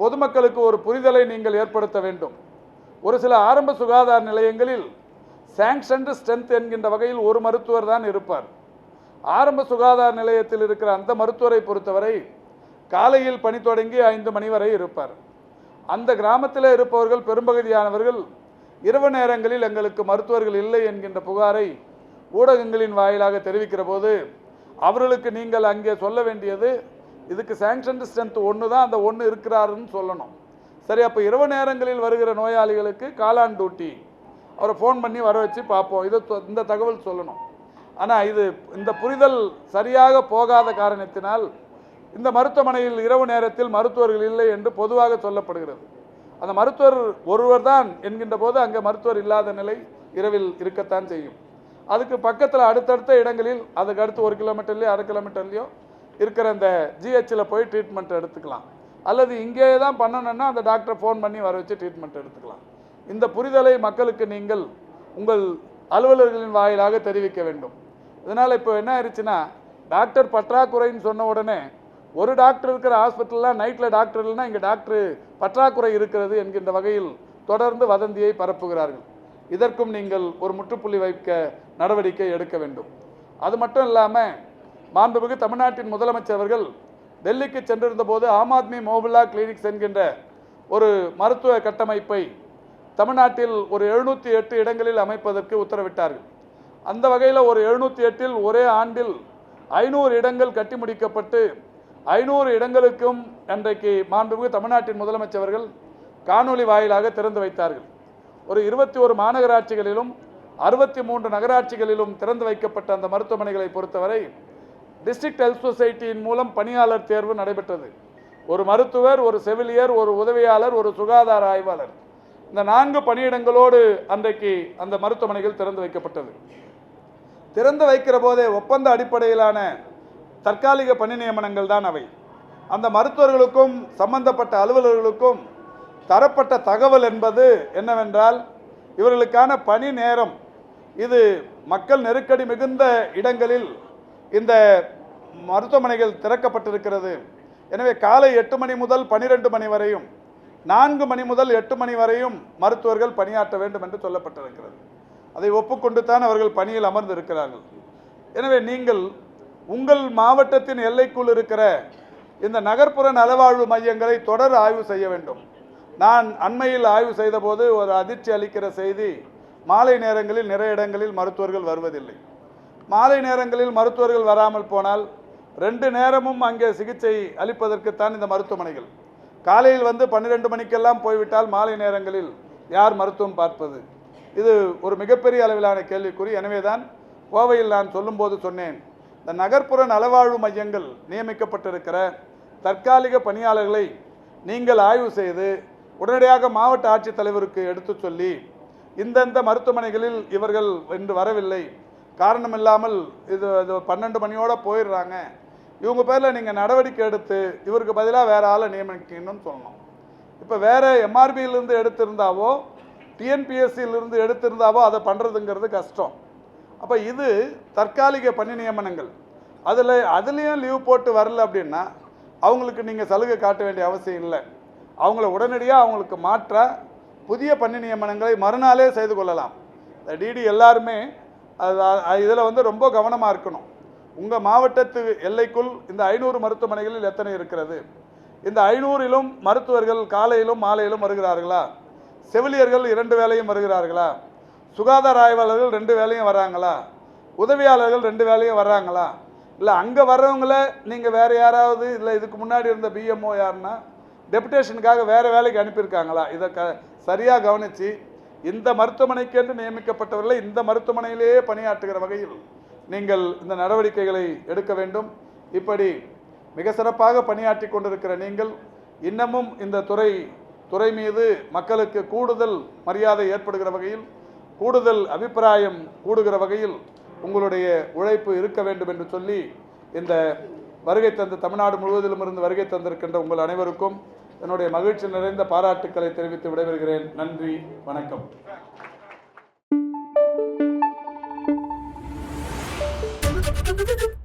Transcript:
பொதுமக்களுக்கு ஒரு புரிதலை நீங்கள் ஏற்படுத்த வேண்டும். ஒரு சில ஆரம்ப சுகாதார நிலையங்களில் சாங்ஷன்டு ஸ்ட்ரென்த் என்கின்ற வகையில் ஒரு மருத்துவர் தான் இருப்பார். ஆரம்ப சுகாதார நிலையத்தில் இருக்கிற அந்த மருத்துவரை பொறுத்தவரை காலையில் பணி தொடங்கி ஐந்து மணி வரை இருப்பார். அந்த கிராமத்தில் இருப்பவர்கள் பெரும்பகுதியானவர்கள் இரவு நேரங்களில் எங்களுக்கு மருத்துவர்கள் இல்லை என்கின்ற புகாரை ஊடகங்களின் வாயிலாக தெரிவிக்கிற போது அவர்களுக்கு நீங்கள் அங்கே சொல்ல வேண்டியது இதுக்கு சாங்ஷன் ஸ்ட்ரென்த் ஒன்று தான் அந்த ஒன்று இருக்கிறாருன்னு சொல்லணும். சரி அப்போ இரவு நேரங்களில் வருகிற நோயாளிகளுக்கு காலான் டூட்டி அவரை ஃபோன் பண்ணி வர வச்சு பார்ப்போம். இதை இந்த தகவல் சொல்லணும். ஆனால் இது இந்த புரிதல் சரியாக போகாத காரணத்தினால் இந்த மருத்துவமனையில் இரவு நேரத்தில் மருத்துவர்கள் இல்லை என்று பொதுவாக சொல்லப்படுகிறது. அந்த மருத்துவர் ஒருவர் தான் என்கின்ற போது அங்கே மருத்துவர் இல்லாத நிலை இரவில் இருக்கத்தான் செய்யும். அதுக்கு பக்கத்தில் அடுத்தடுத்த இடங்களில் அதுக்கு அடுத்து ஒரு கிலோமீட்டர்லையோ அரை கிலோமீட்டர்லையோ இருக்கிற அந்த ஜிஹெச்சில் போய் ட்ரீட்மெண்ட் எடுத்துக்கலாம். அல்லது இங்கே தான் பண்ணணும்னா அந்த டாக்டரை ஃபோன் பண்ணி வர வச்சு ட்ரீட்மெண்ட் எடுத்துக்கலாம். இந்த புரிதலை மக்களுக்கு நீங்கள் உங்கள் அலுவலர்களின் வாயிலாக தெரிவிக்க வேண்டும். இதனால் இப்போ என்ன ஆயிடுச்சுன்னா டாக்டர் பற்றாக்குறைன்னு சொன்ன உடனே ஒரு டாக்டர் இருக்கிற ஹாஸ்பிட்டல்லாம் நைட்டில் டாக்டர் இல்லைன்னா இங்கே டாக்டர் பற்றாக்குறை இருக்கிறது என்கின்ற வகையில் தொடர்ந்து வதந்தியை பரப்புகிறார்கள். இதற்கும் நீங்கள் ஒரு முற்றுப்புள்ளி வைக்க நடவடிக்கை எடுக்க வேண்டும். அது மட்டும் இல்லாமல் மாண்புமிகு தமிழ்நாட்டின் முதலமைச்சர் அவர்கள் டெல்லிக்கு சென்றிருந்த போது ஆம் ஆத்மி மோபிலா கிளினிக்ஸ் என்கின்ற ஒரு மருத்துவ கட்டமைப்பை தமிழ்நாட்டில் ஒரு எழுநூற்றி எட்டு இடங்களில் அமைப்பதற்கு உத்தரவிட்டார்கள். அந்த வகையில் ஒரு எழுநூற்றி எட்டில் ஒரே ஆண்டில் ஐநூறு இடங்கள் கட்டி முடிக்கப்பட்டு ஐநூறு இடங்களுக்கும் அன்றைக்கு மாண்புமிகு தமிழ்நாட்டின் முதலமைச்சர்கள் காணொளி வாயிலாக திறந்து வைத்தார்கள். ஒரு இருபத்தி ஒரு மாநகராட்சிகளிலும் அறுபத்தி மூன்று நகராட்சிகளிலும் திறந்து வைக்கப்பட்ட அந்த மருத்துவமனைகளை பொறுத்தவரை டிஸ்ட்ரிக்ட் ஹெல்த் சொசைட்டியின் மூலம் பணியாளர் தேர்வு நடைபெற்றது. ஒரு மருத்துவர் ஒரு செவிலியர் ஒரு உதவியாளர் ஒரு சுகாதார ஆய்வாளர். இந்த நான்கு பணியிடங்களோடு அன்றைக்கு அந்த மருத்துவமனைகள் திறந்து வைக்கப்பட்டது. திறந்து வைக்கிற போதே ஒப்பந்த அடிப்படையிலான தற்காலிக பணி நியமனங்கள் தான் அவை. அந்த மருத்துவர்களுக்கும் சம்பந்தப்பட்ட அலுவலர்களுக்கும் தரப்பட்ட தகவல் என்பது என்னவென்றால் இவர்களுக்கான பணி நேரம் இது மக்கள் நெருக்கடி மிகுந்த இடங்களில் இந்த மருத்துவமனைகள் திறக்கப்பட்டிருக்கிறது. எனவே காலை எட்டு மணி முதல் பனிரெண்டு மணி வரையும் நான்கு மணி முதல் எட்டு மணி வரையும் மருத்துவர்கள் பணியாற்ற வேண்டும் என்று சொல்லப்பட்டிருக்கிறது. அதை ஒப்புக்கொண்டு தான் அவர்கள் பணியில் அமர்ந்திருக்கிறார்கள். எனவே நீங்கள் உங்கள் மாவட்டத்தின் எல்லைக்குள் இருக்கிற இந்த நகர்ப்புற நலவாழ்வு மையங்களை தொடர் ஆய்வு செய்ய வேண்டும். நான் அண்மையில் ஆய்வு செய்தபோது ஒரு அதிர்ச்சி அளிக்கிற செய்தி மாலை நேரங்களில் நிறைய இடங்களில் மருத்துவர்கள் வருவதில்லை. மாலை நேரங்களில் மருத்துவர்கள் வராமல் போனால் ரெண்டு நேரமும் அங்கே சிகிச்சை அளிப்பதற்குத்தான் இந்த மருத்துவமனைகள். காலையில் வந்து பன்னிரெண்டு மணிக்கெல்லாம் போய்விட்டால் மாலை நேரங்களில் யார் மருத்துவம் பார்ப்பது? இது ஒரு மிகப்பெரிய அளவிலான கேள்விக்குறி. எனவே தான் கோவையில் நான் சொல்லும்போது சொன்னேன் இந்த நகர்ப்புற நலவாழ்வு மையங்கள் நியமிக்கப்பட்டிருக்கிற தற்காலிக பணியாளர்களை நீங்கள் ஆய்வு செய்து உடனடியாக மாவட்ட ஆட்சித்தலைவருக்கு எடுத்துச் சொல்லி இந்தந்த மருத்துவமனைகளில் இவர்கள் இன்று வரவில்லை காரணம் இல்லாமல் இது இது பன்னெண்டு மணியோடு போயிடுறாங்க. இவங்க பேரில் நீங்கள் நடவடிக்கை எடுத்து இவருக்கு பதிலாக வேறு ஆளை நியமிக்கணும்னு சொல்லணும். இப்போ வேறு எம்ஆர்பியிலிருந்து எடுத்திருந்தாவோ டிஎன்பிஎஸ்சியிலிருந்து எடுத்திருந்தாவோ அதை பண்ணுறதுங்கிறது கஷ்டம். அப்போ இது தற்காலிக பணி நியமனங்கள். அதில் அதுலேயும் லீவ் போட்டு வரல அப்படின்னா அவங்களுக்கு நீங்கள் சலுகை காட்ட வேண்டிய அவசியம் இல்லை. அவங்கள உடனடியாக அவங்களுக்கு மாற்ற புதிய பணி நியமனங்களை மறுநாளே செய்து கொள்ளலாம். இந்த டிடி எல்லாருமே இதில் வந்து ரொம்ப கவனமாக இருக்கணும். உங்கள் மாவட்டத்து எல்லைக்குள் இந்த ஐநூறு மருத்துவமனைகளில் எத்தனை இருக்கிறது? இந்த ஐநூறிலும் மருத்துவர்கள் காலையிலும் மாலையிலும் வருகிறார்களா? செவிலியர்கள் இரண்டு வேலையும் வருகிறார்களா? சுகாதார ஆய்வாளர்கள் ரெண்டு வேலையும் வராங்களா? உதவியாளர்கள் ரெண்டு வேலையும் வர்றாங்களா இல்லை அங்கே வர்றவங்கள நீங்கள் வேறு யாராவது இல்லை இதுக்கு முன்னாடி இருந்த பிஎம்ஓ யாருன்னா டெபுடேஷனுக்காக வேறு வேலைக்கு அனுப்பியிருக்காங்களா? இதை க சரியாக கவனித்து இந்த மருத்துவமனைக்கென்று நியமிக்கப்பட்டவர்களை இந்த மருத்துவமனையிலேயே பணியாற்றுகிற வகையில் நீங்கள் இந்த நடவடிக்கைகளை எடுக்க வேண்டும். இப்படி மிக சிறப்பாக பணியாற்றி கொண்டிருக்கிற நீங்கள் இன்னமும் இந்த துறை துறை மீது மக்களுக்கு கூடுதல் மரியாதை ஏற்படுகிற வகையில் கூடுதல் அபிப்பிராயம் கூடுகிற வகையில் உங்களுடைய உழைப்பு இருக்க வேண்டும் என்று சொல்லி இந்த வருகை தந்த தமிழ்நாடு முழுவதிலும் இருந்து வருகை தந்திருக்கின்ற உங்கள் அனைவருக்கும் என்னுடைய மகிழ்ச்சி நிறைந்த பாராட்டுக்களை தெரிவித்து விடைபெறுகிறேன் நன்றி வணக்கம் Thank you.